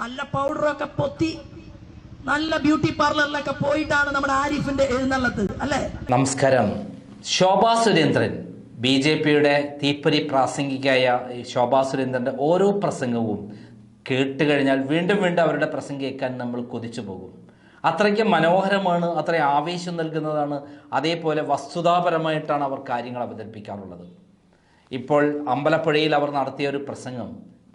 നല്ല പൗഡറൊക്കെ പൊത്തി നല്ല ബ്യൂട്ടി പാർലറിലൊക്കെ പോയിട്ടാണ് നമ്മുടെ ആരിഫിന്റെ എഴുന്നള്ളത്ത് അല്ലേ? നമസ്കാരം. ശോഭാ സുരേന്ദ്രൻ ബി ജെ പിയുടെ തീപ്പൊരി പ്രാസംഗികയായ ശോഭാ സുരേന്ദ്രന്റെ ഓരോ പ്രസംഗവും കേട്ട് കഴിഞ്ഞാൽ വീണ്ടും വീണ്ടും അവരുടെ പ്രസംഗം കേൾക്കാൻ നമ്മൾ കൊതിച്ചു പോകും. അത്രയ്ക്ക് മനോഹരമാണ് അത്ര ആവേശം നൽകുന്നതാണ് അതേപോലെ വസ്തുതാപരമായിട്ടാണ് അവർ കാര്യങ്ങൾ അവതരിപ്പിക്കാറുള്ളത്. ഇപ്പോൾ അമ്പലപ്പുഴയിൽ അവർ നടത്തിയ ഒരു പ്രസംഗം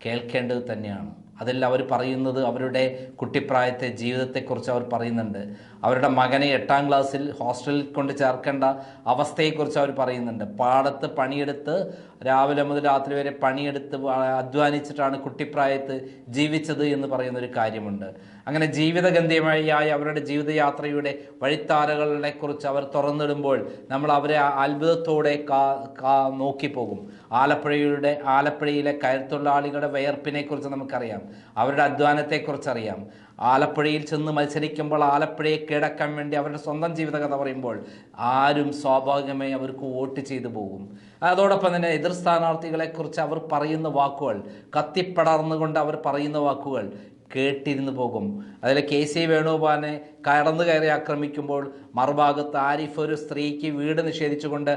കേൾക്കേണ്ടത് തന്നെയാണ്. അതിൽ അവർ പറയുന്നത് അവരുടെ കുട്ടിപ്രായത്തെ ജീവിതത്തെക്കുറിച്ച് അവർ പറയുന്നുണ്ട്. അവരുടെ മകനെ എട്ടാം ക്ലാസ്സിൽ ഹോസ്റ്റലിൽ കൊണ്ട് ചേർക്കേണ്ട അവസ്ഥയെക്കുറിച്ച് അവർ പറയുന്നുണ്ട്. പാടത്ത് പണിയെടുത്ത് രാവിലെ മുതൽ രാത്രി വരെ പണിയെടുത്ത് അധ്വാനിച്ചിട്ടാണ് കുട്ടിപ്രായത്ത് ജീവിച്ചത് എന്ന് പറയുന്നൊരു കാര്യമുണ്ട്. അങ്ങനെ ജീവിതഗന്ധിയായ അവരുടെ ജീവിതയാത്രയുടെ വഴിത്താരകളെ കുറിച്ച് അവർ തുറന്നിടുമ്പോൾ നമ്മൾ അവരെ അത്ഭുതത്തോടെ കാ കാ നോക്കിപ്പോകും. ആലപ്പുഴയുടെ ആലപ്പുഴയിലെ കയർത്തൊഴിലാളികളുടെ വയർപ്പിനെ കുറിച്ച് നമുക്കറിയാം. അവരുടെ അധ്വാനത്തെക്കുറിച്ച് അറിയാം ആലപ്പുഴയിൽ ചെന്ന് മത്സരിക്കുമ്പോൾ ആലപ്പുഴയെ കീഴടക്കാൻ വേണ്ടി അവരുടെ സ്വന്തം ജീവിതകഥ പറയുമ്പോൾ ആരും സ്വാഭാവികമായി അവർക്ക് വോട്ട് ചെയ്തു പോകും. അതോടൊപ്പം തന്നെ എതിർ സ്ഥാനാർത്ഥികളെക്കുറിച്ച് അവർ പറയുന്ന വാക്കുകൾ കത്തിപ്പടർന്നുകൊണ്ട് അവർ പറയുന്ന വാക്കുകൾ കേട്ടിരുന്നു പോകും. അതിൽ കെ സി വേണുഗോപാലിനെ കടന്നു കയറി ആക്രമിക്കുമ്പോൾ മറുഭാഗത്ത് ആരിഫ് ഒരു സ്ത്രീക്ക് വീട് നിഷേധിച്ചുകൊണ്ട്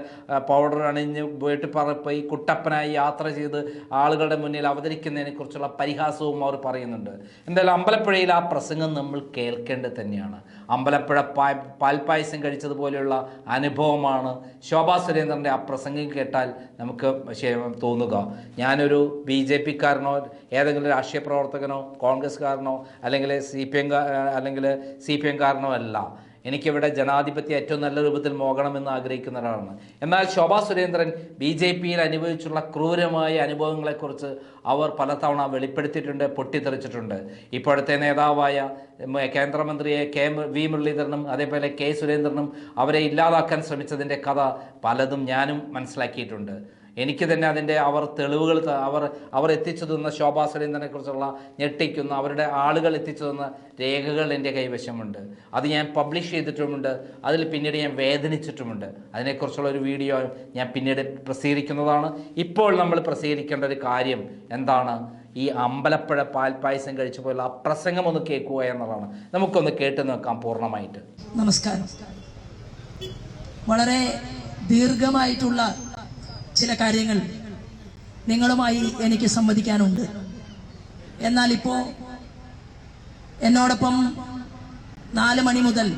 പൗഡർ അണിഞ്ഞ് വീട്ടിൽ പറപ്പോയി കുട്ടപ്പനായി യാത്ര ചെയ്ത് ആളുകളുടെ മുന്നിൽ അവതരിക്കുന്നതിനെക്കുറിച്ചുള്ള പരിഹാസവും അവർ പറയുന്നുണ്ട്. എന്തായാലും അമ്പലപ്പുഴയിൽ ആ പ്രസംഗം നമ്മൾ കേൾക്കേണ്ടത് തന്നെയാണ്. അമ്പലപ്പുഴ പാ പാൽപ്പായസം കഴിച്ചതുപോലെയുള്ള അനുഭവമാണ് ശോഭാ സുരേന്ദ്രന്റെ ആ പ്രസംഗം കേട്ടാൽ നമുക്ക് തോന്നുക. ഞാനൊരു ബി ജെ പിക്കാരനോ ഏതെങ്കിലും രാഷ്ട്രീയ പ്രവർത്തകനോ കോൺഗ്രസ്സുകാരനോ അല്ലെങ്കിൽ സി പി എം അല്ലെങ്കിൽ സി പി എംകാരനോ അല്ല. എനിക്കിവിടെ ജനാധിപത്യം ഏറ്റവും നല്ല രൂപത്തിൽ മോകണമെന്ന് ആഗ്രഹിക്കുന്ന ഒരാളാണ്. എന്നാൽ ശോഭാ സുരേന്ദ്രൻ ബി ജെ പിയിൽ അനുഭവിച്ചുള്ള ക്രൂരമായ അനുഭവങ്ങളെക്കുറിച്ച് അവർ പലതവണ വെളിപ്പെടുത്തിയിട്ടുണ്ട് പൊട്ടിത്തെറിച്ചിട്ടുണ്ട്. ഇപ്പോഴത്തെ നേതാവായ കേന്ദ്രമന്ത്രിയെ കെ വി മുരളീധരനും അതേപോലെ കെ സുരേന്ദ്രനും അവരെ ഇല്ലാതാക്കാൻ ശ്രമിച്ചതിന്റെ കഥ പലതും ഞാനും മനസ്സിലാക്കിയിട്ടുണ്ട്. എനിക്ക് തന്നെ അതിന്റെ അവർ തെളിവുകൾ അവർ അവർ എത്തിച്ചു തന്ന ശോഭാ സുരേന്ദ്രനെ കുറിച്ചുള്ള ഞെട്ടിക്കുന്ന. അവരുടെ ആളുകൾ എത്തിച്ചു തന്ന രേഖകൾ എന്റെ കൈവശമുണ്ട്. അത് ഞാൻ പബ്ലിഷ് ചെയ്തിട്ടുമുണ്ട്. അതിൽ പിന്നീട് ഞാൻ വേദനിച്ചിട്ടുമുണ്ട്. അതിനെക്കുറിച്ചുള്ള ഒരു വീഡിയോ ഞാൻ പിന്നീട് പ്രസിദ്ധീകരിക്കുന്നതാണ്. ഇപ്പോൾ നമ്മൾ പ്രസിദ്ധീകരിക്കേണ്ട ഒരു കാര്യം എന്താണ്? ഈ അമ്പലപ്പുഴ പാൽപ്പായസം കഴിച്ചു പോലുള്ള ആ പ്രസംഗം ഒന്ന് കേൾക്കുക എന്നുള്ളതാണ്. നമുക്കൊന്ന് കേട്ട് നോക്കാം പൂർണമായിട്ട്. നമസ്കാരം. വളരെ ദീർഘമായിട്ടുള്ള ചില കാര്യങ്ങൾ നിങ്ങളുമായി എനിക്ക് സംവദിക്കാനുണ്ട്. എന്നാൽ ഇപ്പോ എന്നോടൊപ്പം നാല് മണി മുതൽ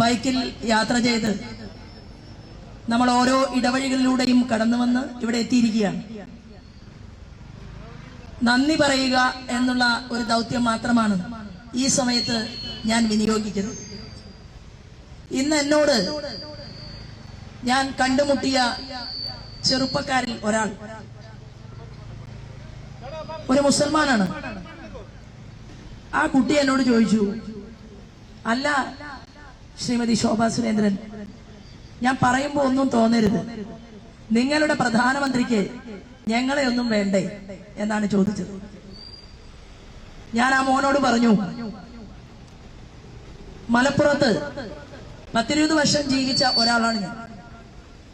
ബൈക്കിൽ യാത്ര ചെയ്ത് നമ്മൾ ഓരോ ഇടവഴികളിലൂടെയും കടന്നു വന്ന് ഇവിടെ എത്തിയിരിക്കുകയാണ്. നന്ദി പറയുക എന്നുള്ള ഒരു ദൗത്യം മാത്രമാണ് ഈ സമയത്ത് ഞാൻ വിനിയോഗിക്കുന്നത്. ഇന്ന് എന്നോട് ഞാൻ കണ്ടുമുട്ടിയ ചെറുപ്പക്കാരിൽ ഒരാൾ. ഒരു മുസൽമാനാണ്. ആ കുട്ടി എന്നോട് ചോദിച്ചു അല്ല ശ്രീമതി ശോഭാ സുരേന്ദ്രൻ ഞാൻ പറയുമ്പോ ഒന്നും തോന്നരുത്. നിങ്ങളുടെ പ്രധാനമന്ത്രിക്ക് ഞങ്ങളെ ഒന്നും വേണ്ടേ? എന്നാണ് ചോദിച്ചത്. ഞാൻ ആ മോനോട് പറഞ്ഞു മലപ്പുറത്ത് പത്തിരുപത് വർഷം ജീവിച്ച ഒരാളാണ് ഞാൻ.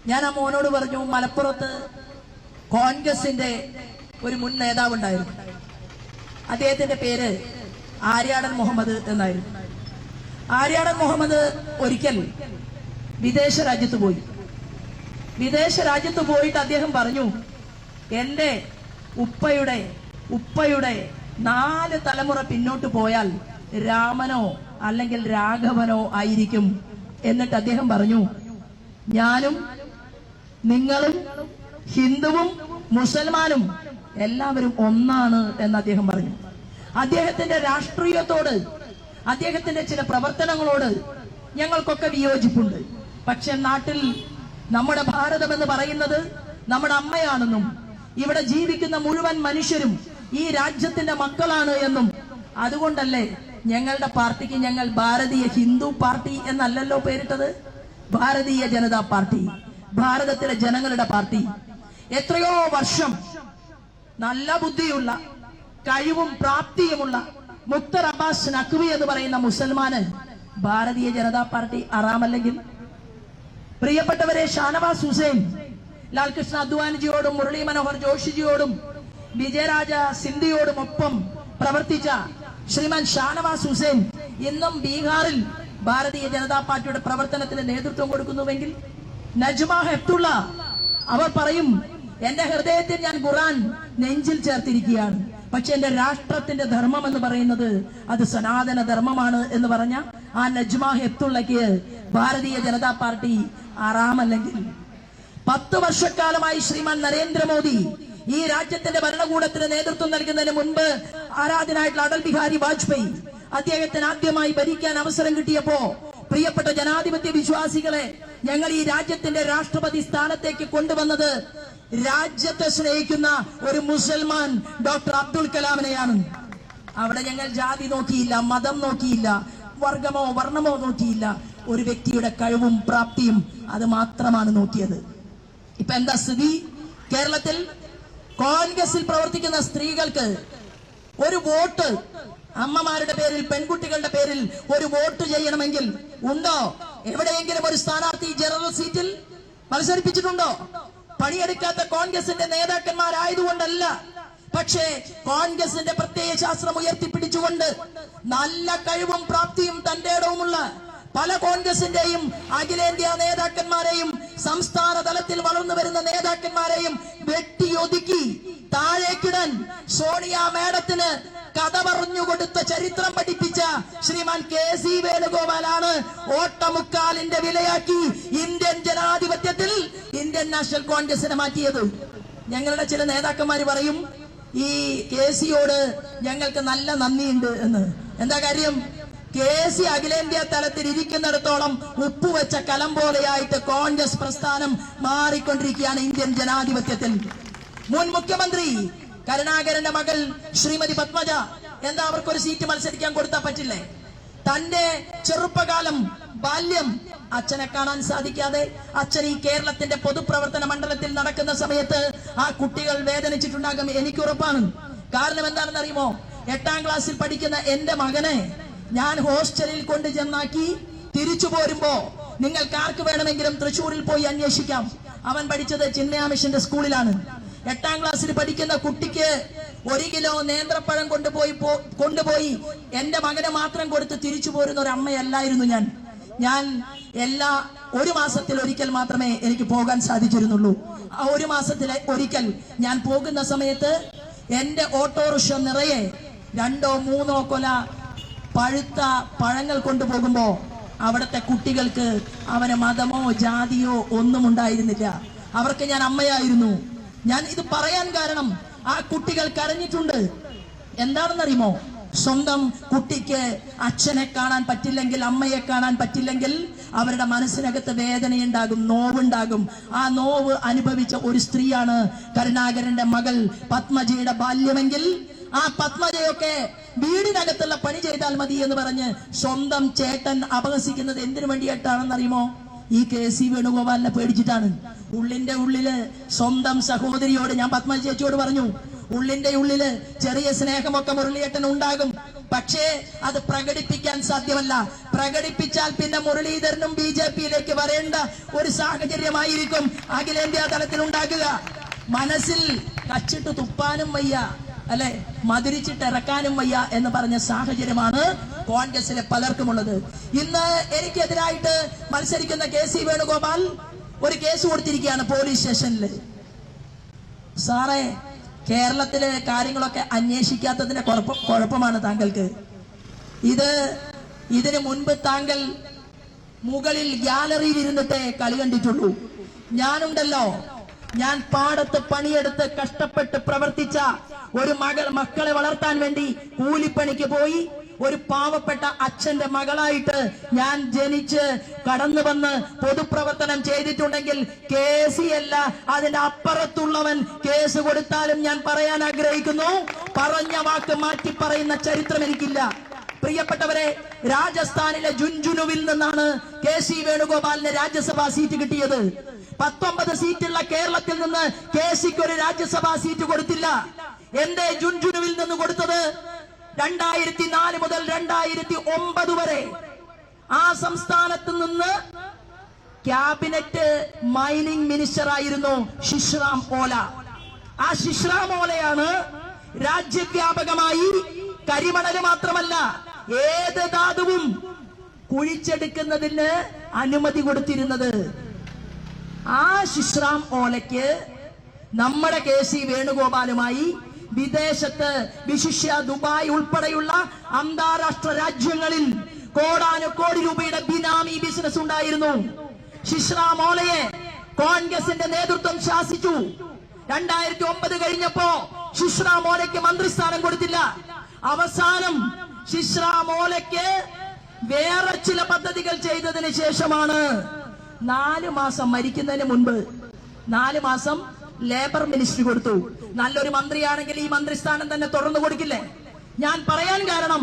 ഞാൻ ആ മോനോട് പറഞ്ഞു മലപ്പുറത്ത് കോൺഗ്രസിന്റെ ഒരു മുൻ നേതാവ് ഉണ്ടായിരുന്നു. അദ്ദേഹത്തിന്റെ പേര് ആര്യാടൻ മുഹമ്മദ് എന്നായിരുന്നു. ആര്യാടൻ മുഹമ്മദ് ഒരിക്കൽ വിദേശ രാജ്യത്ത് പോയി. വിദേശ രാജ്യത്ത് പോയിട്ട് അദ്ദേഹം പറഞ്ഞു എന്റെ ഉപ്പയുടെ ഉപ്പയുടെ നാല് തലമുറ പിന്നോട്ട് പോയാൽ രാമനോ അല്ലെങ്കിൽ രാഘവനോ ആയിരിക്കും. എന്നിട്ട് അദ്ദേഹം പറഞ്ഞു ഞാനും നിങ്ങളും ഹിന്ദുവും മുസൽമാനും എല്ലാവരും ഒന്നാണ് എന്ന് അദ്ദേഹം പറഞ്ഞു. അദ്ദേഹത്തിന്റെ രാഷ്ട്രീയത്തോട് അദ്ദേഹത്തിന്റെ ചില പ്രവർത്തനങ്ങളോട് ഞങ്ങൾക്കൊക്കെ വിയോജിപ്പുണ്ട്. പക്ഷെ നാട്ടിൽ നമ്മുടെ ഭാരതം എന്ന് പറയുന്നത് നമ്മുടെ അമ്മയാണെന്നും ഇവിടെ ജീവിക്കുന്ന മുഴുവൻ മനുഷ്യരും ഈ രാജ്യത്തിന്റെ മക്കളാണ് എന്നും. അതുകൊണ്ടല്ലേ ഞങ്ങളുടെ പാർട്ടിക്ക് ഞങ്ങൾ ഭാരതീയ ഹിന്ദു പാർട്ടി എന്നല്ലല്ലോ പേരിട്ടത്? ഭാരതീയ ജനതാ പാർട്ടി. ഭാരതത്തിലെ ജനങ്ങളുടെ പാർട്ടി. എത്രയോ വർഷം നല്ല ബുദ്ധിയുള്ള കഴിവും പ്രാപ്തിയുമുള്ള മുക്തർ അബ്ബാസ് നഖ്വി എന്ന് പറയുന്ന മുസൽമാന് ഭാരതീയ ജനതാ പാർട്ടി അറാമല്ലെങ്കിൽ. പ്രിയപ്പെട്ടവരെ ഷാനവാസ് ഹുസൈൻ ലാൽകൃഷ്ണ അദ്വാനിജിയോടും മുരളി മനോഹർ ജോഷിജിയോടും വിജയരാജ സിന്ധിയോടും ഒപ്പം പ്രവർത്തിച്ച ശ്രീമാൻ ഷാനവാസ് ഹുസൈൻ ഇന്നും ബീഹാറിൽ ഭാരതീയ ജനതാ പാർട്ടിയുടെ പ്രവർത്തനത്തിന് നേതൃത്വം കൊടുക്കുന്നുവെങ്കിൽ നജ്മ ഹെപ്തുള്ള അവർ പറയും എന്റെ ഹൃദയത്തിൽ ഞാൻ ഖുറാൻ നെഞ്ചിൽ ചേർത്തിരിക്കുകയാണ്. പക്ഷെ എന്റെ രാഷ്ട്രത്തിന്റെ ധർമ്മം എന്ന് പറയുന്നത് അത് സനാതന ധർമ്മമാണ് എന്ന് പറഞ്ഞ ആ നജ്മ ഹെപ്തുള്ളക്ക് ഭാരതീയ ജനതാ പാർട്ടി ആറാമല്ലെങ്കിൽ. പത്ത് വർഷക്കാലമായി ശ്രീമാൻ നരേന്ദ്രമോദി ഈ രാജ്യത്തിന്റെ ഭരണകൂടത്തിന് നേതൃത്വം നൽകുന്നതിന് മുൻപ് ആരാധനായിട്ടുള്ള അടൽ ബിഹാരി വാജ്പേയി അദ്ദേഹത്തിന് ആദ്യമായി ഭരിക്കാൻ അവസരം കിട്ടിയപ്പോ പ്രിയപ്പെട്ട ജനാധിപത്യ വിശ്വാസികളെ ഞങ്ങൾ ഈ രാജ്യത്തിന്റെ രാഷ്ട്രപതി സ്ഥാനത്തേക്ക് കൊണ്ടുവന്നത് രാജ്യത്തെ സ്നേഹിക്കുന്ന ഒരു മുസൽമാൻ ഡോക്ടർ അബ്ദുൽ കലാമിനെയാണ്. അവിടെ ഞങ്ങൾ ജാതി നോക്കിയില്ല മതം നോക്കിയില്ല വർഗമോ വർണമോ നോക്കിയില്ല. ഒരു വ്യക്തിയുടെ കഴിവും പ്രാപ്തിയും അത് മാത്രമാണ് നോക്കിയത്. ഇപ്പൊ എന്താ സ്ഥിതി? കേരളത്തിൽ കോൺഗ്രസിൽ പ്രവർത്തിക്കുന്ന സ്ത്രീകൾക്ക് ഒരു വോട്ട് അമ്മമാരുടെ പേരിൽ പെൺകുട്ടികളുടെ പേരിൽ ഒരു വോട്ട് ചെയ്യണമെങ്കിൽ ഉണ്ടോ? എവിടെയെങ്കിലും ഒരു സ്ഥാനാർത്ഥി ജനറൽ സീറ്റിൽ മത്സരിപ്പിച്ചിട്ടുണ്ടോ? പണിയെടുക്കാത്ത കോൺഗ്രസിന്റെ നേതാക്കന്മാരായതുകൊണ്ടല്ല. പക്ഷേ കോൺഗ്രസിന്റെ പ്രത്യയ ശാസ്ത്രം ഉയർത്തിപ്പിടിച്ചുകൊണ്ട് നല്ല കഴിവും പ്രാപ്തിയും തന്റെ ഇടവുമുള്ള പല കോൺഗ്രസിന്റെയും അഖിലേന്ത്യാ നേതാക്കന്മാരെയും സംസ്ഥാന തലത്തിൽ വളർന്നു വരുന്ന നേതാക്കന്മാരെയും വെട്ടിയൊതുക്കി താഴേക്കിടാൻ സോണിയ മേഡത്തിന് കഥ പറഞ്ഞു കൊടുത്ത ചരിത്രം പഠിപ്പിച്ച ശ്രീമാൻ കെ സി വേണുഗോപാലാണ് ഓട്ടമുക്കാലിന്റെ വിലയാക്കി ഇന്ത്യൻ ജനാധിപത്യത്തിൽ ഇന്ത്യൻ നാഷണൽ കോൺഗ്രസിനെ മാറ്റിയത്. ഞങ്ങളുടെ ചില നേതാക്കന്മാർ പറയും ഈ കെ സിയോട് ഞങ്ങൾക്ക് നല്ല നന്ദിയുണ്ട് എന്ന്. എന്താ കാര്യം? കെ സി അഖിലേന്ത്യാ തലത്തിൽ ഇരിക്കുന്നിടത്തോളം ഉപ്പുവെച്ച കലം പോലെയായിട്ട് കോൺഗ്രസ് പ്രസ്ഥാനം മാറിക്കൊണ്ടിരിക്കുകയാണ് ഇന്ത്യൻ ജനാധിപത്യത്തിൽ. മുൻ മുഖ്യമന്ത്രി കരുണാകരന്റെ മകൾ ശ്രീമതി പത്മജ എന്താ അവർക്കൊരു സീറ്റ് മത്സരിക്കാൻ കൊടുത്താൽ പറ്റില്ലേ? തന്റെ ചെറുപ്പകാലം ബാല്യം അച്ഛനെ കാണാൻ സാധിക്കാതെ അച്ഛൻ ഈ കേരളത്തിന്റെ പൊതുപ്രവർത്തന മണ്ഡലത്തിൽ നടക്കുന്ന സമയത്ത് ആ കുട്ടികൾ വേദനിച്ചിട്ടുണ്ടാകും എനിക്ക് ഉറപ്പാണ്. കാരണം എന്താണെന്ന് അറിയുമോ? എട്ടാം ക്ലാസ്സിൽ പഠിക്കുന്ന എന്റെ മകനെ ഞാൻ ഹോസ്റ്റലിൽ കൊണ്ട് ചെന്നാക്കി തിരിച്ചു പോരുമ്പോ നിങ്ങൾക്ക് ആർക്ക് വേണമെങ്കിലും തൃശ്ശൂരിൽ പോയി അന്വേഷിക്കാം. അവൻ പഠിച്ചത് ചിന്നയാമിഷിന്റെ സ്കൂളിലാണ്. എട്ടാം ക്ലാസ്സിൽ പഠിക്കുന്ന കുട്ടിക്ക് ഒരു കിലോ നേന്ത്രപ്പഴം കൊണ്ടുപോയി കൊണ്ടുപോയി എന്റെ മകനെ മാത്രം കൊടുത്ത് തിരിച്ചു പോരുന്ന ഒരു അമ്മയല്ലായിരുന്നു ഞാൻ. ഞാൻ എല്ലാ ഒരു മാസത്തിൽ ഒരിക്കൽ മാത്രമേ എനിക്ക് പോകാൻ സാധിച്ചിരുന്നുള്ളൂ. ആ ഒരു മാസത്തിൽ ഒരിക്കൽ ഞാൻ പോകുന്ന സമയത്ത് എന്റെ ഓട്ടോറിക്ഷ നിറയെ രണ്ടോ മൂന്നോ കൊല പഴുത്ത പഴങ്ങൾ കൊണ്ടുപോകുമ്പോ അവിടുത്തെ കുട്ടികൾക്ക് അവന് മതമോ ജാതിയോ ഒന്നും ഉണ്ടായിരുന്നില്ല. അവർക്ക് ഞാൻ അമ്മയായിരുന്നു. ഞാൻ ഇത് പറയാൻ കാരണം ആ കുട്ടികൾ കരഞ്ഞിട്ടുണ്ട്. എന്താണെന്നറിയുമോ? സ്വന്തം കുട്ടിക്ക് അച്ഛനെ കാണാൻ പറ്റില്ലെങ്കിൽ അമ്മയെ കാണാൻ പറ്റില്ലെങ്കിൽ അവരുടെ മനസ്സിനകത്ത് വേദനയുണ്ടാകും നോവുണ്ടാകും. ആ നോവ് അനുഭവിച്ച ഒരു സ്ത്രീയാണ് കരുണാകരന്റെ മകൾ പത്മജിയുടെ ബാല്യമെങ്കിൽ ആ പത്മജയൊക്കെ വീടിനകത്തുള്ള പണി ചെയ്താൽ മതി എന്ന് പറഞ്ഞ് സ്വന്തം ചേട്ടൻ അപഹസിക്കുന്നത് എന്തിനു വേണ്ടിയിട്ടാണെന്നറിയുമോ? ഈ കെ സി വേണുഗോപാലിനെ പേടിച്ചിട്ടാണ്. ഉള്ളിന്റെ ഉള്ളിൽ സ്വന്തം സഹോദരിയോട് ഞാൻ പത്മ ചേച്ചിയോട് പറഞ്ഞു ഉള്ളിന്റെ ഉള്ളിൽ ചെറിയ സ്നേഹമൊക്കെ മുരളിയേട്ടൻ ഉണ്ടാകും. പക്ഷേ അത് പ്രകടിപ്പിക്കാൻ സാധ്യമല്ല. പ്രകടിപ്പിച്ചാൽ പിന്നെ മുരളീധരനും ബി ജെ പിയിലേക്ക് വരേണ്ട ഒരു സാഹചര്യമായിരിക്കും അഖിലേന്ത്യാ തലത്തിൽ ഉണ്ടാക്കുക മനസ്സിൽ കച്ചിട്ട് തുപ്പാനും വയ്യ. അല്ലെ? മധുരിച്ചിട്ട് ഇറക്കാനും വയ്യ എന്ന് പറഞ്ഞ സാഹചര്യമാണ് കോൺഗ്രസിലെ പലർക്കുമുള്ളത്. ഇന്ന് എനിക്കെതിരായിട്ട് മത്സരിക്കുന്ന കെ സി വേണുഗോപാൽ ഒരു കേസ് കൊടുത്തിരിക്കുകയാണ് പോലീസ് സ്റ്റേഷനിൽ സാറേ കേരളത്തിലെ കാര്യങ്ങളൊക്കെ അന്വേഷിക്കാത്തതിന്റെ കുഴപ്പം കുഴപ്പമാണ് താങ്കൾക്ക്. ഇത് ഇതിനു മുൻപ് താങ്കൾ മുകളിൽ ഗ്യാലറിയിൽ ഇരുന്നിട്ടേ കളി കണ്ടിട്ടുള്ളൂ. ഞാനുണ്ടല്ലോ. ഞാൻ പാടത്ത് പണിയെടുത്ത് കഷ്ടപ്പെട്ട് പ്രവർത്തിച്ച ഒരു മകൾ മക്കളെ വളർത്താൻ വേണ്ടി കൂലിപ്പണിക്ക് പോയി. ഒരു പാവപ്പെട്ട അച്ഛന്റെ മകളായിട്ട് ഞാൻ ജനിച്ച് കടന്നു വന്ന് പൊതുപ്രവർത്തനം ചെയ്തിട്ടുണ്ടെങ്കിൽ കേസി അല്ല അതിന്റെ അപ്പുറത്തുള്ളവൻ കേസ് കൊടുത്താലും ഞാൻ പറയാൻ ആഗ്രഹിക്കുന്നു. പറഞ്ഞ വാക്ക് മാറ്റി പറയുന്ന ചരിത്രം എനിക്കില്ല. പ്രിയപ്പെട്ടവരെ രാജസ്ഥാനിലെ ജുൻജുനുവിൽ നിന്നാണ് കെ സി വേണുഗോപാലിന് രാജ്യസഭാ സീറ്റ് കിട്ടിയത്. പത്തൊമ്പത് സീറ്റുള്ള കേരളത്തിൽ നിന്ന് കെ സിക്ക് ഒരു രാജ്യസഭാ സീറ്റ് കൊടുത്തില്ല. എന്തേ ജുൻജുനുവിൽ നിന്ന് കൊടുത്തത്? രണ്ടായിരത്തി നാല് മുതൽ രണ്ടായിരത്തി ഒമ്പത് വരെ. ആ സംസ്ഥാനത്ത് നിന്ന് ക്യാബിനറ്റ് മൈനിങ് മിനിസ്റ്റർ ആയിരുന്നു ശിശ്രാം ഓല. ആ ശിശ്രാം ഓലയാണ് രാജ്യവ്യാപകമായി കരിമണൽ മാത്രമല്ല ഏത് ധാതുവും കുഴിച്ചെടുക്കുന്നതിന് അനുമതി കൊടുത്തിരുന്നത്. ആ ശിശ്രാം ഓലയ്ക്ക് നമ്മുടെ കെ സി വേണുഗോപാലുമായി വിദേശത്ത് വിശിഷ്യ ദുബായ് ഉൾപ്പെടെയുള്ള അന്താരാഷ്ട്ര രാജ്യങ്ങളിൽ കോടാനുകോടി രൂപയുടെ ബിനാമി ബിസിനസ് ഉണ്ടായിരുന്നു. ശിശ്ര മോളയെ കോൺഗ്രസിന്റെ നേതൃത്വം ശാസിച്ചു. രണ്ടായിരത്തി ഒമ്പത് കഴിഞ്ഞപ്പോ ശിശ്ര മോലയ്ക്ക് മന്ത്രിസ്ഥാനം കൊടുത്തില്ല. അവസാനം ശിശ്ര മോലയ്ക്ക് വേറെ ചില പദ്ധതികൾ ചെയ്തതിന് ശേഷമാണ് നാല് മാസം മരിക്കുന്നതിന് മുൻപ്. നാല് മാസം ലേബർ മിനിസ്ട്രി കൊടുത്തു. നല്ലൊരു മന്ത്രിയാണെങ്കിൽ ഈ മന്ത്രിസ്ഥാനം തന്നെ തുറന്നു കൊടുക്കില്ലേ? ഞാൻ പറയാൻ കാരണം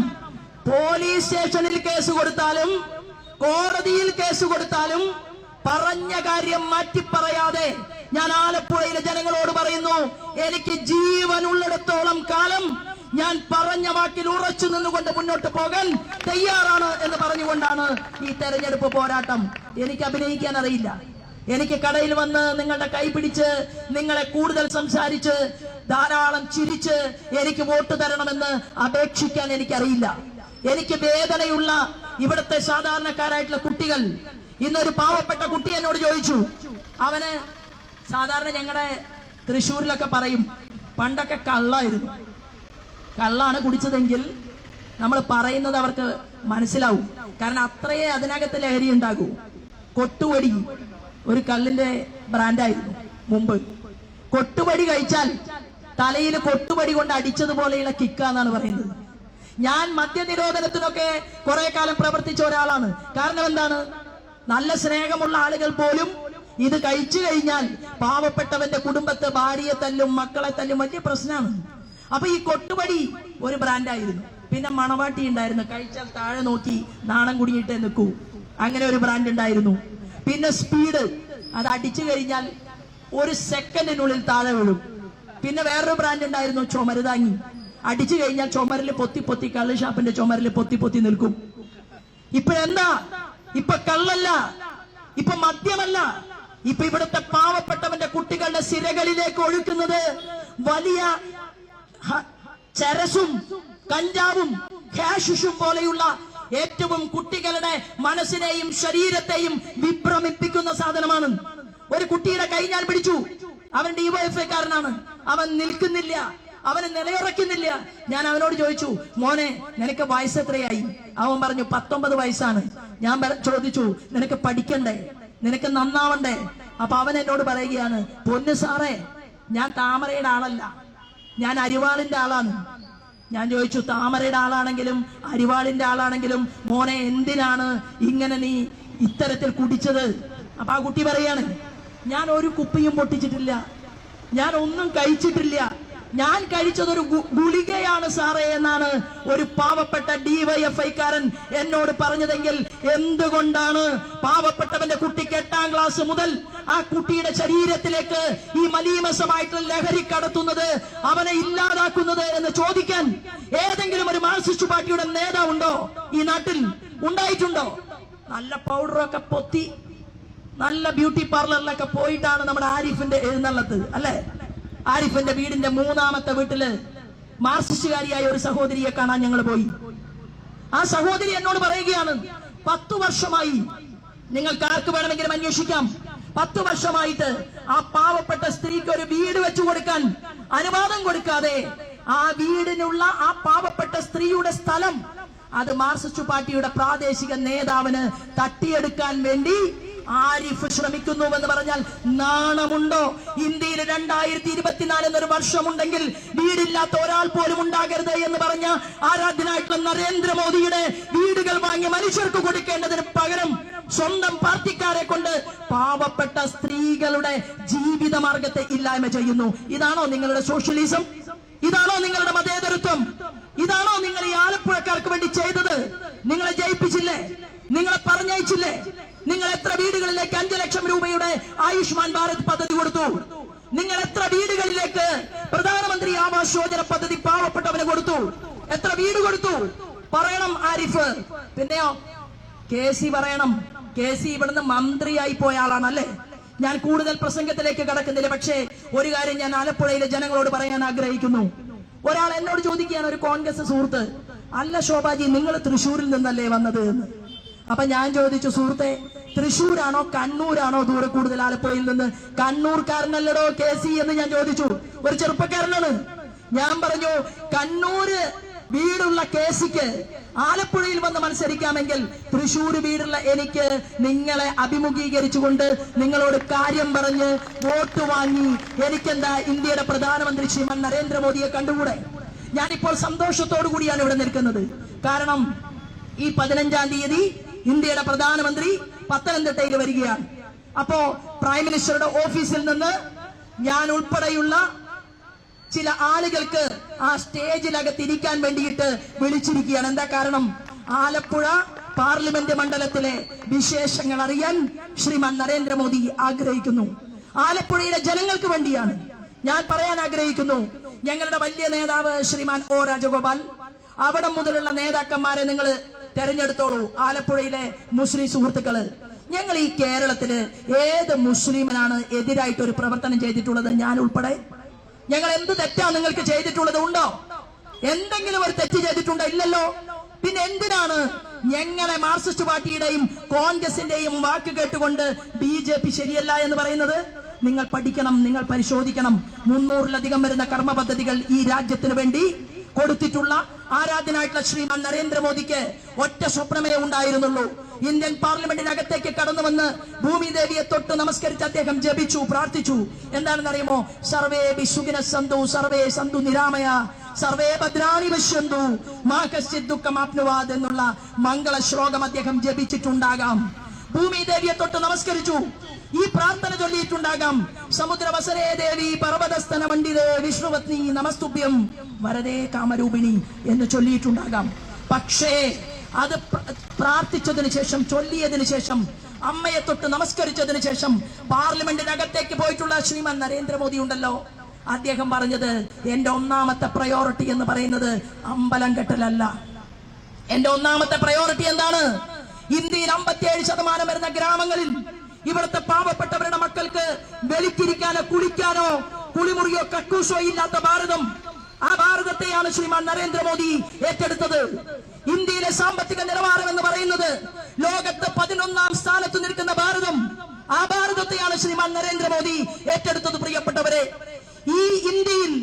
പോലീസ് സ്റ്റേഷനിൽ കേസ് കൊടുത്താലും കോടതിയിൽ കേസ് കൊടുത്താലും പറഞ്ഞ കാര്യം മാറ്റി പറയാതെ ഞാൻ ആലപ്പുഴയിലെ ജനങ്ങളോട് പറയുന്നു എനിക്ക് ജീവനുള്ളിടത്തോളം കാലം ഞാൻ പറഞ്ഞ വാക്കിൽ ഉറച്ചു നിന്നുകൊണ്ട് മുന്നോട്ട് പോകാൻ തയ്യാറാണ് എന്ന് പറഞ്ഞുകൊണ്ടാണ് ഈ തെരഞ്ഞെടുപ്പ് പോരാട്ടം. എനിക്ക് അഭിനയിക്കാൻ അറിയില്ല. എനിക്ക് കടയിൽ വന്ന് നിങ്ങളുടെ കൈ പിടിച്ച് നിങ്ങളെ കൂടുതൽ സംസാരിച്ച് ധാരാളം ചിരിച്ച് എനിക്ക് വോട്ട് തരണമെന്ന് അപേക്ഷിക്കാൻ എനിക്കറിയില്ല. എനിക്ക് വേദനയുള്ള ഇവിടുത്തെ സാധാരണക്കാരായിട്ടുള്ള കുട്ടികൾ ഇന്നൊരു പാവപ്പെട്ട കുട്ടി എന്നോട് ചോദിച്ചു. അവന് സാധാരണ ഞങ്ങളുടെ തൃശ്ശൂരിലൊക്കെ പറയും പണ്ടൊക്കെ കള്ളായിരുന്നു. കള്ളാണ് കുടിച്ചതെങ്കിൽ നമ്മൾ പറയുന്നത് അവർക്ക് മനസ്സിലാവും. കാരണം അത്രയേ അതിനകത്ത് ലഹരി ഉണ്ടാകൂ. കൊട്ടുവടി ഒരു കള്ളിന്റെ ബ്രാൻഡായിരുന്നു മുമ്പ്. കൊട്ടുപടി കഴിച്ചാൽ തലയിൽ കൊട്ടുപടി കൊണ്ട് അടിച്ചതുപോലെയുള്ള കിക്ക എന്നാണ് പറയുന്നത്. ഞാൻ മദ്യനിരോധനത്തിനൊക്കെ കുറെ കാലം പ്രവർത്തിച്ച ഒരാളാണ്. കാരണം എന്താണ്? നല്ല സ്നേഹമുള്ള ആളുകൾ പോലും ഇത് കഴിച്ചു കഴിഞ്ഞാൽ പാവപ്പെട്ടവന്റെ കുടുംബത്തെ ഭാര്യയെ തല്ലും മക്കളെ തല്ലും വലിയ പ്രശ്നമാണ്. അപ്പൊ ഈ കൊട്ടുപടി ഒരു ബ്രാൻഡായിരുന്നു. പിന്നെ മണവാട്ടി ഉണ്ടായിരുന്നു. കഴിച്ചാൽ താഴെ നോക്കി നാണം കുടുങ്ങിയിട്ടേ നിൽക്കൂ. അങ്ങനെ ഒരു ബ്രാൻഡ് ഉണ്ടായിരുന്നു. പിന്നെ സ്പീഡ് അത് അടിച്ചു കഴിഞ്ഞാൽ ഒരു സെക്കൻഡിനുള്ളിൽ താഴെ വീഴും. പിന്നെ വേറൊരു ബ്രാൻഡ് ഉണ്ടായിരുന്നു ചുമരുതാങ്ങി അടിച്ചു കഴിഞ്ഞാൽ ചുമരിൽ പൊത്തി പൊത്തി കള്ള് ഷാപ്പിന്റെ ചുമരിൽ പൊത്തി പൊത്തി നിൽക്കും. എന്താ? ഇപ്പൊ കള്ളല്ല. ഇപ്പൊ മദ്യമല്ല. ഇപ്പൊ ഇവിടുത്തെ പാവപ്പെട്ടവന്റെ കുട്ടികളുടെ സിരകളിലേക്ക് ഒഴുക്കുന്നത് വലിയ ചരസും കഞ്ചാവും ഹാഷിഷും പോലെയുള്ള ഏറ്റവും കുട്ടികളുടെ മനസ്സിനെയും ശരീരത്തെയും വിഭ്രമിപ്പിക്കുന്ന സാധനമാണ്. ഒരു കുട്ടിയുടെ കൈ ഞാൻ പിടിച്ചു. അവൻ ഡിവൈഎഫ്ഐക്കാരനാണ് അവൻ നിൽക്കുന്നില്ല. അവന് നിലയുറയ്ക്കുന്നില്ല. ഞാൻ അവനോട് ചോദിച്ചു മോനെ നിനക്ക് വയസ്സ് എത്രയായി? അവൻ പറഞ്ഞു പത്തൊമ്പത് വയസ്സാണ്. ഞാൻ ചോദിച്ചു നിനക്ക് പഠിക്കണ്ടേ? നിനക്ക് നന്നാവണ്ടേ? അപ്പൊ അവൻ എന്നോട് പറയുകയാണ് പൊന്നു സാറേ ഞാൻ താമരയുടെ ആളല്ല. ഞാൻ അരിവാളിന്റെ ആളാണ്. ഞാൻ ചോദിച്ചു താമരയുടെ ആളാണെങ്കിലും അരിവാളിന്റെ ആളാണെങ്കിലും മോനെ എന്തിനാണ് ഇങ്ങനെ നീ ഇത്തരത്തിൽ കുടിച്ചത്? അപ്പൊ ആ കുട്ടി പറയാണ് ഞാൻ ഒരു കുപ്പിയും പൊട്ടിച്ചിട്ടില്ല. ഞാൻ ഒന്നും കഴിച്ചിട്ടില്ല. ഞാൻ കഴിച്ചത് ഒരു ഗു- ഗുളികയാണ് സാറേ എന്നാണ് ഒരു പാവപ്പെട്ട ഡിവൈഎഫ്ഐക്കാരൻ എന്നോട് പറഞ്ഞതെങ്കിൽ എന്തുകൊണ്ടാണ് പാവപ്പെട്ടവന്റെ കുട്ടിക്ക് എട്ടാം ക്ലാസ് മുതൽ ആ കുട്ടിയുടെ ശരീരത്തിലേക്ക് ഈ മലീമസമായിട്ടുള്ള ലഹരി കടത്തുന്നത് അവനെ ഇല്ലാതാക്കുന്നത് എന്ന് ചോദിക്കാൻ ഏതെങ്കിലും ഒരു മാർസിസ്റ്റ് പാർട്ടിയുടെ നേതാവുണ്ടോ? ഈ നാട്ടിൽ ഉണ്ടായിട്ടുണ്ടോ? നല്ല പൗഡറൊക്കെ പൊത്തി നല്ല ബ്യൂട്ടി പാർലറിലൊക്കെ പോയിട്ടാണ് നമ്മുടെ ആരിഫിന്റെ എഴുന്നള്ളത്ത് അല്ലെ? ആരിഫിന്റെ വീടിന്റെ മൂന്നാമത്തെ വീട്ടിൽ മാർസിസ്റ്റുകാരിയായ ഒരു സഹോദരിയെ കാണാൻ ഞങ്ങൾ പോയി. ആ സഹോദരി എന്നോട് പറയുകയാണ് പത്തു വർഷമായി നിങ്ങൾക്ക് ആർക്ക് വേണമെങ്കിലും അന്വേഷിക്കാം. പത്ത് വർഷമായിട്ട് ആ പാവപ്പെട്ട സ്ത്രീക്ക് ഒരു വീട് വെച്ചു കൊടുക്കാൻ അനുവാദം കൊടുക്കാതെ ആ വീടിനുള്ള ആ പാവപ്പെട്ട സ്ത്രീയുടെ സ്ഥലം അത് മാർസിസ്റ്റ് പാർട്ടിയുടെ പ്രാദേശിക നേതാവിന് തട്ടിയെടുക്കാൻ വേണ്ടി ആരിഫ് ശ്രമിക്കുന്നു എന്ന് പറഞ്ഞാൽ നാണമുണ്ടോ? ഇന്ത്യയിൽ രണ്ടായിരത്തി ഇരുപത്തിനാല് എന്നൊരു വർഷമുണ്ടെങ്കിൽ വീടില്ലാത്ത ഒരാൾ പോലും ഉണ്ടാകരുത് എന്ന് പറഞ്ഞ ആരാധ്യനായിട്ടുള്ള നരേന്ദ്രമോദിയുടെ വീടുകൾ വാങ്ങി മനുഷ്യർക്ക് കൊടുക്കേണ്ടതിന് പകരം സ്വന്തം പാർട്ടിക്കാരെ കൊണ്ട് പാവപ്പെട്ട സ്ത്രീകളുടെ ജീവിത മാർഗത്തെ ഇല്ലായ്മ ചെയ്യുന്നു. ഇതാണോ നിങ്ങളുടെ സോഷ്യലിസം? ഇതാണോ നിങ്ങളുടെ മതേതരത്വം? ഇതാണോ നിങ്ങൾ ഈ ആലപ്പുഴക്കാർക്ക് വേണ്ടി ചെയ്തത്? നിങ്ങളെ ജയിപ്പിച്ചില്ലേ? നിങ്ങളെ പറഞ്ഞയച്ചില്ലേ? നിങ്ങൾ എത്ര വീടുകളിലേക്ക് അഞ്ചു ലക്ഷം രൂപയുടെ ആയുഷ്മാൻ ഭാരത് പദ്ധതി കൊടുത്തു? നിങ്ങൾ എത്ര വീടുകളിലേക്ക് പ്രധാനമന്ത്രി ആവാസ് യോജന പദ്ധതി പാവപ്പെട്ടവന് കൊടുത്തു? എത്ര വീട് കൊടുത്തു? പറയണം ആരിഫ്. പിന്നെയോ? കെ സി പറയണം. കെ സി ഇവിടുന്ന് മന്ത്രിയായി പോയ ആളാണ് അല്ലേ ഞാൻ കൂടുതൽ പ്രസംഗത്തിലേക്ക് കടക്കുന്നില്ല. പക്ഷേ ഒരു കാര്യം ഞാൻ ആലപ്പുഴയിലെ ജനങ്ങളോട് പറയാൻ ആഗ്രഹിക്കുന്നു. ഒരാൾ എന്നോട് ചോദിക്കുകയാണ് ഒരു കോൺഗ്രസ് സുഹൃത്ത് അല്ല ശോഭാജി നിങ്ങൾ തൃശ്ശൂരിൽ നിന്നല്ലേ വന്നത്? എന്ന്. അപ്പൊ ഞാൻ ചോദിച്ചു സുഹൃത്തെ തൃശ്ശൂരാണോ കണ്ണൂരാണോ ദൂരെ കൂടുതൽ ആലപ്പുഴയിൽ നിന്ന്? കണ്ണൂർക്കാരനല്ലടോ കെ സി എന്ന് ഞാൻ ചോദിച്ചു. ഒരു ചെറുപ്പക്കാരനാണ്. ഞാൻ പറഞ്ഞു കണ്ണൂര് വീടുള്ള കേസിക്ക് ആലപ്പുഴയിൽ വന്ന് മത്സരിക്കാമെങ്കിൽ തൃശൂർ വീടുള്ള എനിക്ക് നിങ്ങളെ അഭിമുഖീകരിച്ചുകൊണ്ട് നിങ്ങളോട് കാര്യം പറഞ്ഞ് വോട്ട് വാങ്ങി എനിക്കെന്താ ഇന്ത്യയുടെ പ്രധാനമന്ത്രി ശ്രീമാൻ നരേന്ദ്രമോദിയെ കണ്ടുകൂടെ? ഞാനിപ്പോൾ സന്തോഷത്തോടു കൂടിയാണ് ഇവിടെ നിൽക്കുന്നത്. കാരണം ഈ പതിനഞ്ചാം തീയതി ഇന്ത്യയുടെ പ്രധാനമന്ത്രി പത്തനംതിട്ടയിൽ വരികയാണ്. അപ്പോ പ്രൈം മിനിസ്റ്ററുടെ ഓഫീസിൽ നിന്ന് ഞാൻ ഉൾപ്പെടെയുള്ള ചില ആളുകൾക്ക് ആ സ്റ്റേജിലകത്ത് ഇരിക്കാൻ വേണ്ടിയിട്ട് വിളിച്ചിരിക്കുകയാണ്. എന്താ കാരണം? ആലപ്പുഴ പാർലമെന്റ് മണ്ഡലത്തിലെ വിശേഷങ്ങൾ അറിയാൻ ശ്രീമാൻ നരേന്ദ്രമോദി ആഗ്രഹിക്കുന്നു. ആലപ്പുഴയിലെ ജനങ്ങൾക്ക് വേണ്ടിയാണ് ഞാൻ പറയാൻ ആഗ്രഹിക്കുന്നു. ഞങ്ങളുടെ വലിയ നേതാവ് ശ്രീമാൻ ഒ രാജഗോപാൽ അവിടെ മുതലുള്ള നേതാക്കന്മാരെ നിങ്ങൾ തെരഞ്ഞെടുത്തോളൂ. ആലപ്പുഴയിലെ മുസ്ലിം സുഹൃത്തുക്കൾ ഞങ്ങൾ ഈ കേരളത്തിൽ ഏത് മുസ്ലിമിനാണ് എതിരായിട്ട് ഒരു പ്രവർത്തനം ചെയ്തിട്ടുള്ളത് ഞാൻ ഉൾപ്പെടെ ഞങ്ങൾ എന്ത് തെറ്റാ നിങ്ങൾക്ക് ചെയ്തിട്ടുള്ളത് ഉണ്ടോ? എന്തെങ്കിലും ഒരു തെറ്റ് ചെയ്തിട്ടുണ്ടോ? ഇല്ലല്ലോ. പിന്നെ എന്തിനാണ് ഞങ്ങളെ മാർക്സിസ്റ്റ് പാർട്ടിയുടെയും കോൺഗ്രസിന്റെയും വാക്ക് കേട്ടുകൊണ്ട് ബി ജെ പി ശരിയല്ല എന്ന് പറയുന്നത്? നിങ്ങൾ പഠിക്കണം നിങ്ങൾ പരിശോധിക്കണം. മുന്നൂറിലധികം വരുന്ന കർമ്മ പദ്ധതികൾ ഈ രാജ്യത്തിന് വേണ്ടി കൊടുത്തിട്ടുള്ള ആരാധനായിട്ടുള്ള ശ്രീമാൻ നരേന്ദ്രമോദിക്ക് ഒറ്റ സ്വപ്നമേ ഉണ്ടായിരുന്നുള്ളൂ. ഇന്ത്യൻ പാർലമെന്റിനകത്തേക്ക് കടന്നു വന്ന് ഭൂമി ദേവിയെ തൊട്ട് നമസ്കരിച്ച് അദ്ദേഹം ജപിച്ചു പ്രാർത്ഥിച്ചു. എന്താണെന്ന് അറിയുമോ സർവേ വിശുഖിന സന്തു സർവേ സന്തു നിരാമയ സർവേ ഭദ്രാണി ദുഃഖം ആപ്നുവാദ് എന്നുള്ള മംഗള ശ്ലോകം അദ്ദേഹം ജപിച്ചിട്ടുണ്ടാകാം. ഭൂമി ദേവിയെ തൊട്ട് നമസ്കരിച്ചു. ഈ പ്രാർത്ഥന ചൊല്ലിയിട്ടുണ്ടാകാം. സമുദ്രവസരേ ദേവി പർവതസ്ഥന മണ്ഡിതേ വിഷ്ണുപത്നി നമസ്തുഭ്യം വരദേ കാമരൂപിണി എന്ന് ചൊല്ലിയിട്ടുണ്ടാകാം. പക്ഷേ അത് പ്ര- പ്രാർത്ഥിച്ചതിന് ശേഷം ചൊല്ലിയതിനു ശേഷം അമ്മയെ തൊട്ട് നമസ്കരിച്ചതിന് ശേഷം പാർലമെന്റിനകത്തേക്ക് പോയിട്ടുള്ള ശ്രീമാൻ നരേന്ദ്രമോദി ഉണ്ടല്ലോ. അദ്ദേഹം പറഞ്ഞത് എന്റെ ഒന്നാമത്തെ പ്രയോറിറ്റി എന്ന് പറയുന്നത് അമ്പലം കെട്ടലല്ല. എന്റെ ഒന്നാമത്തെ പ്രയോറിറ്റി എന്താണ്? ഇന്ത്യയിൽ അമ്പത്തിയേഴ് ശതമാനം വരുന്ന ഗ്രാമങ്ങളിൽ ഇവിടുത്തെ പാവപ്പെട്ടവരുടെ മക്കൾക്ക് വെലിക്കിരിക്കാനോ കുളിക്കാനോ കുളിമുറിയോ കക്കൂസോ ഇല്ലാത്ത ഭാരതം ആ ഭാരതത്തെയാണ് ശ്രീമാൻ നരേന്ദ്രമോദി ഏറ്റെടുത്തത്. ഇന്ത്യയിലെ സാമ്പത്തിക നിലവാരം എന്ന് പറയുന്നത് ലോകത്ത് പതിനൊന്നാം സ്ഥാനത്ത് നിൽക്കുന്ന ഭാരതം. ആ ഭാരതത്തെയാണ് ശ്രീമാൻ നരേന്ദ്രമോദി ഏറ്റെടുത്തത് പ്രിയപ്പെട്ടവരെ. ഈ ഇന്ത്യയിൽ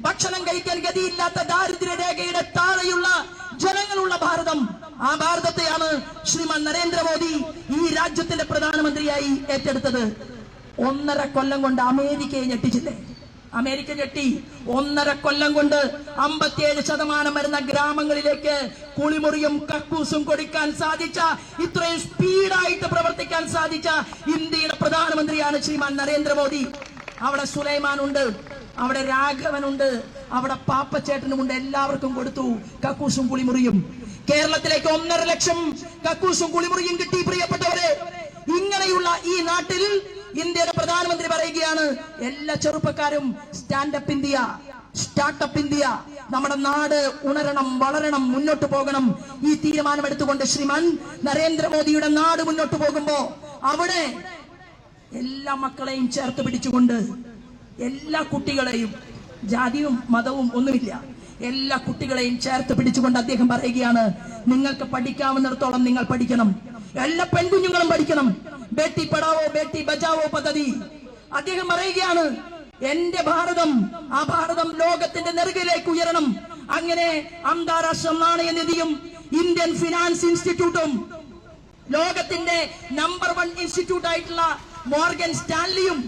ഭക്ഷണം കഴിക്കാൻ ഗതിയില്ലാത്ത ദാരിദ്ര്യ രേഖയുടെ താഴെയുള്ള ജനങ്ങളുള്ള ഭാരതം. ആ ഭാരതത്തെയാണ് ശ്രീമാൻ നരേന്ദ്രമോദി ഈ രാജ്യത്തിന്റെ പ്രധാനമന്ത്രിയായി ഏറ്റെടുത്തത്. ഒന്നര കൊല്ലം കൊണ്ട് അമേരിക്കയെ ഞെട്ടിച്ചില്ലേ? അമേരിക്ക ഞെട്ടി. ഒന്നര കൊല്ലം കൊണ്ട് അമ്പത്തിയേഴ് ശതമാനം വരുന്ന ഗ്രാമങ്ങളിലേക്ക് കുളിമുറിയും കക്കൂസും കൊടുക്കാൻ സാധിച്ച ഇത്രയും സ്പീഡായിട്ട് പ്രവർത്തിക്കാൻ സാധിച്ച ഇന്ത്യയുടെ പ്രധാനമന്ത്രിയാണ് ശ്രീമാൻ നരേന്ദ്രമോദി. അവിടെ സുലൈമാൻ ഉണ്ട് അവിടെ രാഘവനുണ്ട് അവിടെ പാപ്പച്ചേട്ടനുമുണ്ട് എല്ലാവർക്കും കൊടുത്തു കക്കൂസും കുളിമുറിയും. കേരളത്തിലേക്ക് ഒന്നര ലക്ഷം കക്കൂസും കുളിമുറിയും കിട്ടി പ്രിയപ്പെട്ടവരെ. ഇങ്ങനെയുള്ള ഈ നാട്ടിൽ ഇന്ത്യയുടെ പ്രധാനമന്ത്രി പറയുകയാണ് എല്ലാ ചെറുപ്പക്കാരും സ്റ്റാൻഡപ്പ് ഇന്ത്യ സ്റ്റാർട്ടപ്പ് ഇന്ത്യ നമ്മുടെ നാട് ഉണരണം വളരണം മുന്നോട്ട് പോകണം. ഈ തീരുമാനമെടുത്തുകൊണ്ട് ശ്രീമാൻ നരേന്ദ്രമോദിയുടെ നാട് മുന്നോട്ട് പോകുമ്പോ അവിടെ എല്ലാ മക്കളെയും ചേർത്ത് പിടിച്ചുകൊണ്ട് എല്ലാ കുട്ടികളെയും ജാതിയും മതവും ഒന്നുമില്ല. എല്ലാ കുട്ടികളെയും ചേർത്ത് പിടിച്ചുകൊണ്ട് അദ്ദേഹം പറയുകയാണ് നിങ്ങൾക്ക് പഠിക്കാവുന്നിടത്തോളം നിങ്ങൾ പഠിക്കണം. എല്ലാ പെൺകുഞ്ഞുങ്ങളും പഠിക്കണം. ബേട്ടി പഠാവോ ബേട്ടി ബച്ചാവോ പദ്ധതി. അദ്ദേഹം പറയുകയാണ് എന്റെ ഭാരതം ആ ഭാരതം ലോകത്തിന്റെ നെറുകിലേക്ക് ഉയരണം. അങ്ങനെ അന്താരാഷ്ട്ര നാണയനിധിയും ഇന്ത്യൻ ഫിനാൻസ് ഇൻസ്റ്റിറ്റ്യൂട്ടും ലോകത്തിന്റെ നമ്പർ വൺ ഇൻസ്റ്റിറ്റ്യൂട്ട് ആയിട്ടുള്ള മോർഗൻ സ്റ്റാൻലിയും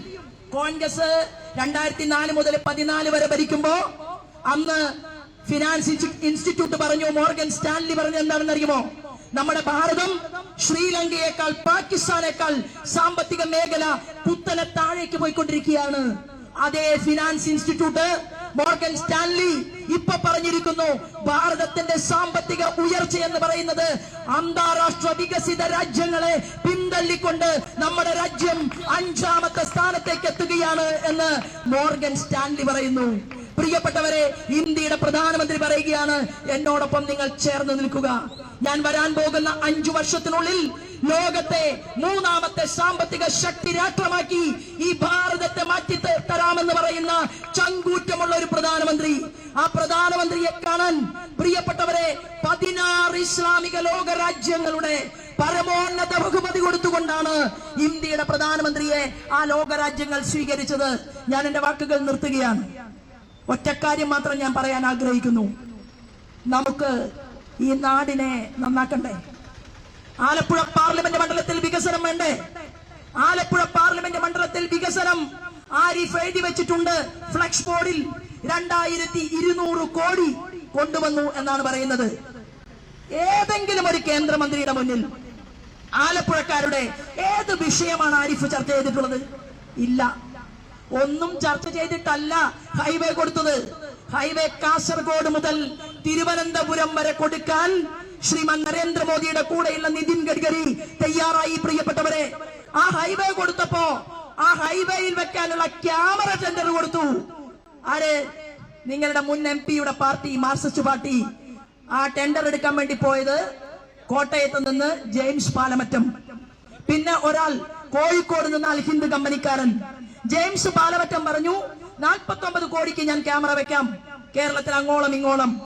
കോൺഗ്രസ് രണ്ടായിരത്തി നാല് മുതൽ പതിനാല് വരെ ഭരിക്കുമ്പോ അന്ന് ഫിനാൻസ് ഇൻസ്റ്റിറ്റ്യൂട്ട് പറഞ്ഞു മോർഗൻ സ്റ്റാൻലി പറഞ്ഞു എന്താണെന്ന് അറിയുമോ നമ്മുടെ ഭാരതം ശ്രീലങ്കയേക്കാൾ പാകിസ്ഥാനേക്കാൾ സാമ്പത്തിക മേഖല കുത്തനെ താഴേക്ക് പോയിക്കൊണ്ടിരിക്കുകയാണ്. അതേ ഫിനാൻസ് ഇൻസ്റ്റിറ്റ്യൂട്ട് മോർഗൻ സ്റ്റാൻലി ഇപ്പൊ പറഞ്ഞിരിക്കുന്നു ഭാരതത്തിന്റെ സാമ്പത്തിക ഉയർച്ച എന്ന് പറയുന്നത് അന്താരാഷ്ട്ര വികസിത രാജ്യങ്ങളെ പിന്തള്ളിക്കൊണ്ട് നമ്മുടെ രാജ്യം അഞ്ചാമത്തെ സ്ഥാനത്തേക്ക് എത്തുകയാണ് എന്ന് മോർഗൻ സ്റ്റാൻലി പറയുന്നു. പ്രിയപ്പെട്ടവരെ ഇന്ത്യയുടെ പ്രധാനമന്ത്രി പറയുകയാണ് എന്നോടൊപ്പം നിങ്ങൾ ചേർന്ന് നിൽക്കുക. ഞാൻ വരാൻ പോകുന്ന അഞ്ചു വർഷത്തിനുള്ളിൽ ലോകത്തെ മൂന്നാമത്തെ സാമ്പത്തിക ശക്തി രാഷ്ട്രമാക്കി ഈ ഭാരതത്തെ മാറ്റി തരാമെന്ന് പറയുന്ന ചങ്കൂറ്റമുള്ള ഒരു പ്രധാനമന്ത്രി. ആ പ്രധാനമന്ത്രിയെ കാണാൻ പ്രിയപ്പെട്ടവരെ പതിനാറ് ഇസ്ലാമിക ലോക രാജ്യങ്ങളുടെ പരമോന്നത ബഹുമതി കൊടുത്തുകൊണ്ടാണ് ഇന്ത്യയുടെ പ്രധാനമന്ത്രിയെ ആ ലോകരാജ്യങ്ങൾ സ്വീകരിച്ചത്. ഞാൻ എന്റെ വാക്കുകൾ നിർത്തുകയാണ്. ഒറ്റക്കാര്യം മാത്രം ഞാൻ പറയാൻ ആഗ്രഹിക്കുന്നു. നമുക്ക് ഈ നാടിനെ നന്നാക്കണ്ടേ? ആലപ്പുഴ പാർലമെന്റ് മണ്ഡലത്തിൽ വികസനം വേണ്ടേ? ആലപ്പുഴ പാർലമെന്റ് മണ്ഡലത്തിൽ വികസനം ആരിഫ് എഴുതി വെച്ചിട്ടുണ്ട്. ഫ്ലക്സ് ബോർഡിൽ രണ്ടായിരത്തി ഇരുന്നൂറ് കോടി കൊണ്ടുവന്നു എന്നാണ് പറയുന്നത്. ഏതെങ്കിലും ഒരു കേന്ദ്രമന്ത്രിയുടെ മുന്നിൽ ആലപ്പുഴക്കാരുടെ ഏത് വിഷയമാണ് ആരിഫ് ചർച്ച ചെയ്തിട്ടുള്ളത്? ഇല്ല. ഒന്നും ചർച്ച ചെയ്തിട്ടല്ല ഹൈവേ കൊടുത്തത്. ഹൈവേ കാസർഗോഡ് മുതൽ തിരുവനന്തപുരം വരെ കൊടുക്കാൻ ശ്രീമാൻ നരേന്ദ്രമോദിയുടെ കൂടെയുള്ള നിതിൻ ഗഡ്കരി തയ്യാറായി പ്രിയപ്പെട്ടവരെ. ആ ഹൈവേ കൊടുത്തപ്പോ ആ ഹൈവേയിൽ വെക്കാനുള്ള ക്യാമറ ടെൻഡർ കൊടുത്തു. ആരെ? നിങ്ങളുടെ മുൻ എം പിയുടെ പാർട്ടി മാർക്സിസ്റ്റ് പാർട്ടി. ആ ടെൻഡർ എടുക്കാൻ വേണ്ടി പോയത് കോട്ടയത്ത് നിന്ന് ജെയിംസ് പാലമറ്റം. പിന്നെ ഒരാൾ കോഴിക്കോട് നിന്ന് അൽഹിന്ദ് കമ്പനിക്കാരൻ. ജെയിംസ് ബാലവറ്റം പറഞ്ഞു നാൽപ്പത്തി ഒമ്പത് കോടിക്ക് ഞാൻ ക്യാമറ വെക്കാം. കേരളത്തിൽ അങ്ങോളം ഇങ്ങോളം.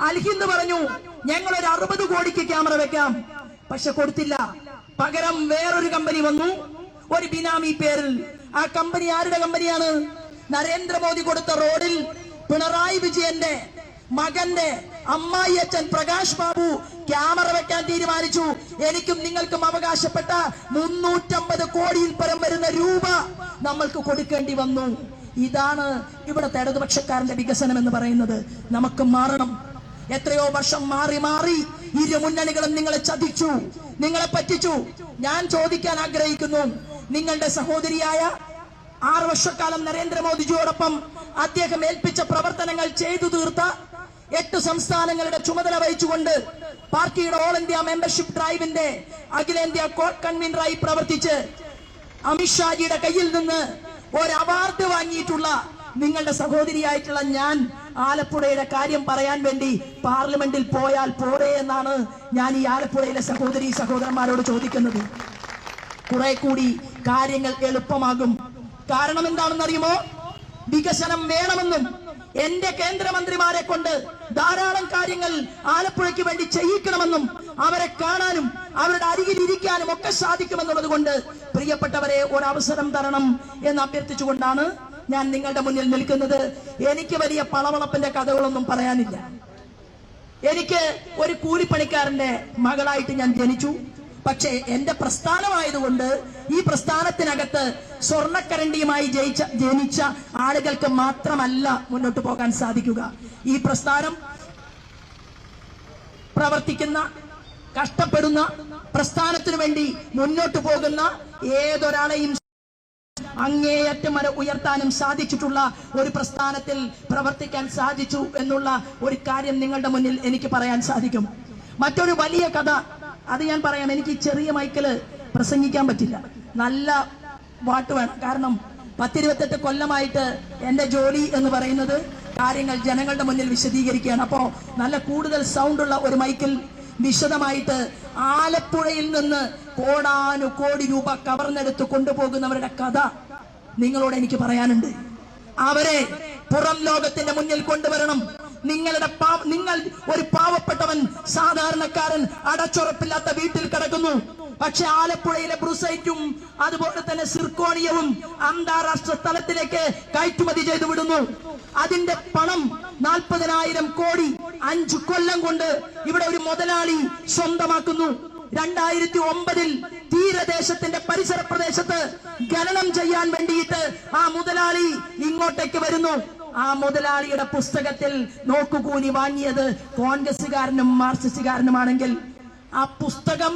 അൽഹിന്ദ് പറഞ്ഞു ഞങ്ങൾ ഒരു അറുപത് കോടിക്ക് ക്യാമറ വെക്കാം. പക്ഷെ കൊടുത്തില്ല. പകരം വേറൊരു കമ്പനി വന്നു. ഒരു ബിനാമി പേരിൽ. ആ കമ്പനി ആരുടെ കമ്പനിയാണ്? നരേന്ദ്രമോദി കൊടുത്ത റോഡിൽ പിണറായി വിജയന്റെ മകന്റെ അമ്മായി അച്ഛൻ പ്രകാശ് ബാബു ക്യാമറ വെക്കാൻ തീരുമാനിച്ചു. എനിക്കും നിങ്ങൾക്കും അവകാശപ്പെട്ട മുന്നൂറ്റമ്പത് കോടിയിൽ പരം വരുന്ന രൂപ നമ്മൾക്ക് കൊടുക്കേണ്ടി വന്നു. ഇതാണ് ഇവിടുത്തെ ഇടതുപക്ഷക്കാരന്റെ വികസനം എന്ന് പറയുന്നത്. നമുക്ക് മാറണം. എത്രയോ വർഷം മാറി മാറി ഇരു മുന്നണികളും നിങ്ങളെ ചതിച്ചു നിങ്ങളെ പറ്റിച്ചു. ഞാൻ ചോദിക്കാൻ ആഗ്രഹിക്കുന്നു നിങ്ങളുടെ സഹോദരിയായ ആറ് വർഷക്കാലം നരേന്ദ്രമോദിജിയോടൊപ്പം അദ്ദേഹം ഏൽപ്പിച്ച പ്രവർത്തനങ്ങൾ ചെയ്തു തീർത്ത എട്ട് സംസ്ഥാനങ്ങളുടെ ചുമതല വഹിച്ചുകൊണ്ട് പാർട്ടിയുടെ ഓൾ ഇന്ത്യ മെമ്പർഷിപ്പ് ഡ്രൈവിന്റെ അഖിലേന്ത്യാ കോർ കൺവീനറായി പ്രവർത്തിച്ച് അമിത്ഷാജിയുടെ കയ്യിൽ നിന്ന് ഒരു അവാർഡ് വാങ്ങിയിട്ടുള്ള നിങ്ങളുടെ സഹോദരിയായിട്ടുള്ള ഞാൻ ആലപ്പുഴയുടെ കാര്യം പറയാൻ വേണ്ടി പാർലമെന്റിൽ പോയാൽ പോരെ എന്നാണ് ഞാൻ ഈ ആലപ്പുഴയിലെ സഹോദരി സഹോദരന്മാരോട് ചോദിക്കുന്നത്. കുറെ കൂടി കാര്യങ്ങൾ എളുപ്പമാകും. കാരണം എന്താണെന്ന് അറിയുമോ വികസനം വേണമെന്നും എന്റെ കേന്ദ്രമന്ത്രിമാരെ കൊണ്ട് ധാരാളം കാര്യങ്ങൾ ആലപ്പുഴയ്ക്ക് വേണ്ടി ചെയ്യിക്കണമെന്നും അവരെ കാണാനും അവരുടെ അരികിൽ ഇരിക്കാനും ഒക്കെ സാധിക്കുമെന്നുള്ളത് കൊണ്ട് പ്രിയപ്പെട്ടവരെ ഒരവസരം തരണം എന്ന് അഭ്യർത്ഥിച്ചുകൊണ്ടാണ് ഞാൻ നിങ്ങളുടെ മുന്നിൽ നിൽക്കുന്നത്. എനിക്ക് വലിയ പളവളപ്പിന്റെ കഥകളൊന്നും പറയാനില്ല. എനിക്ക് ഒരു കൂലിപ്പണിക്കാരന്റെ മകളായിട്ട് ഞാൻ ജനിച്ചു. പക്ഷേ എന്റെ പ്രസ്ഥാനമായതുകൊണ്ട് ഈ പ്രസ്ഥാനത്തിനകത്ത് സ്വർണക്കരണ്ടിയുമായി ജയിച്ച ജനിച്ച ആളുകൾക്ക് മാത്രമല്ല മുന്നോട്ട് പോകാൻ സാധിക്കുക. ഈ പ്രസ്ഥാനം പ്രവർത്തിക്കുന്ന കഷ്ടപ്പെടുന്ന പ്രസ്ഥാനത്തിനു വേണ്ടി മുന്നോട്ട് പോകുന്ന ഏതൊരാളെയും അങ്ങേയറ്റം വരെ ഉയർത്താനും സാധിച്ചിട്ടുള്ള ഒരു പ്രസ്ഥാനത്തിൽ പ്രവർത്തിക്കാൻ സാധിച്ചു എന്നുള്ള ഒരു കാര്യം നിങ്ങളുടെ മുന്നിൽ എനിക്ക് പറയാൻ സാധിക്കും. മറ്റൊരു വലിയ കഥ അത് ഞാൻ പറയാം. എനിക്ക് ചെറിയ മൈക്കിൽ പ്രസംഗിക്കാൻ പറ്റില്ല. നല്ല വാട്ട് വേണം. കാരണം പത്തിരുപത്തെട്ട് കൊല്ലമായിട്ട് എന്റെ ജോലി എന്ന് പറയുന്നത് കാര്യങ്ങൾ ജനങ്ങളുടെ മുന്നിൽ വിശദീകരിക്കുകയാണ്. അപ്പോ നല്ല കൂടുതൽ സൗണ്ട് ഉള്ള ഒരു മൈക്കിൽ വിശദമായിട്ട് ആലപ്പുഴയിൽ നിന്ന് കോടാനു കോടി രൂപ കവർന്നെടുത്ത് കൊണ്ടുപോകുന്നവരുടെ കഥ നിങ്ങളോട് എനിക്ക് പറയാനുണ്ട്. അവരെ പുറം ലോകത്തിന്റെ മുന്നിൽ കൊണ്ടുവരണം. നിങ്ങളുടെ നിങ്ങൾ ഒരു പാവപ്പെട്ടവൻ സാധാരണക്കാരൻ അടച്ചുറപ്പില്ലാത്ത വീട്ടിൽ കിടക്കുന്നു. പക്ഷെ ആലപ്പുഴയിലെ ബ്രുസൈറ്റും അതുപോലെ തന്നെ സിർക്കോണിയവും അന്താരാഷ്ട്ര തലത്തിലേക്ക് കയറ്റുമതി ചെയ്തു വിടുന്നു. അതിന്റെ പണം നാൽപ്പതിനായിരം കോടി അഞ്ചു കൊല്ലം കൊണ്ട് ഇവിടെ ഒരു മുതലാളി സ്വന്തമാക്കുന്നു. രണ്ടായിരത്തി ഒമ്പതിൽ തീരദേശത്തിന്റെ പരിസര പ്രദേശത്ത് ഖനനം ചെയ്യാൻ വേണ്ടിയിട്ട് ആ മുതലാളി ഇങ്ങോട്ടേക്ക് വരുന്നു. ആ മുതലാളിയുടെ പുസ്തകത്തിൽ നോക്കുകൂലി വാങ്ങിയത് കോൺഗ്രസുകാരനും മാർക്സിസ്റ്റുകാരനുമാണെങ്കിൽ ആ പുസ്തകം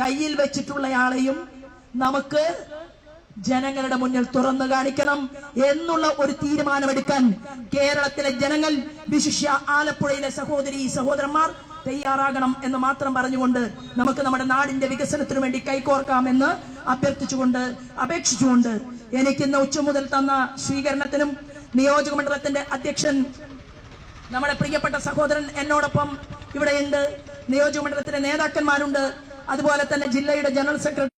കയ്യിൽ വെച്ചിട്ടുള്ളയാളെയും നമുക്ക് ജനങ്ങളുടെ മുന്നിൽ തുറന്നു കാണിക്കണം എന്നുള്ള ഒരു തീരുമാനമെടുക്കാൻ കേരളത്തിലെ ജനങ്ങൾ വിശിഷ്യ ആലപ്പുഴയിലെ സഹോദരി സഹോദരന്മാർ തയ്യാറാകണം എന്ന് മാത്രം പറഞ്ഞുകൊണ്ട് നമുക്ക് നമ്മുടെ നാടിന്റെ വികസനത്തിനു വേണ്ടി കൈകോർക്കാമെന്ന് അഭ്യർത്ഥിച്ചുകൊണ്ട് അപേക്ഷിച്ചുകൊണ്ട് എനിക്ക് ഇന്ന് ഉച്ച മുതൽ തന്ന സ്വീകരണത്തിനും നിയോജക മണ്ഡലത്തിന്റെ അധ്യക്ഷൻ നമ്മുടെ പ്രിയപ്പെട്ട സഹോദരൻ എന്നോടൊപ്പം ഇവിടെയുണ്ട്. നിയോജക മണ്ഡലത്തിലെ നേതാക്കന്മാരുണ്ട്. അതുപോലെ തന്നെ ജില്ലയുടെ ജനറൽ സെക്രട്ടറി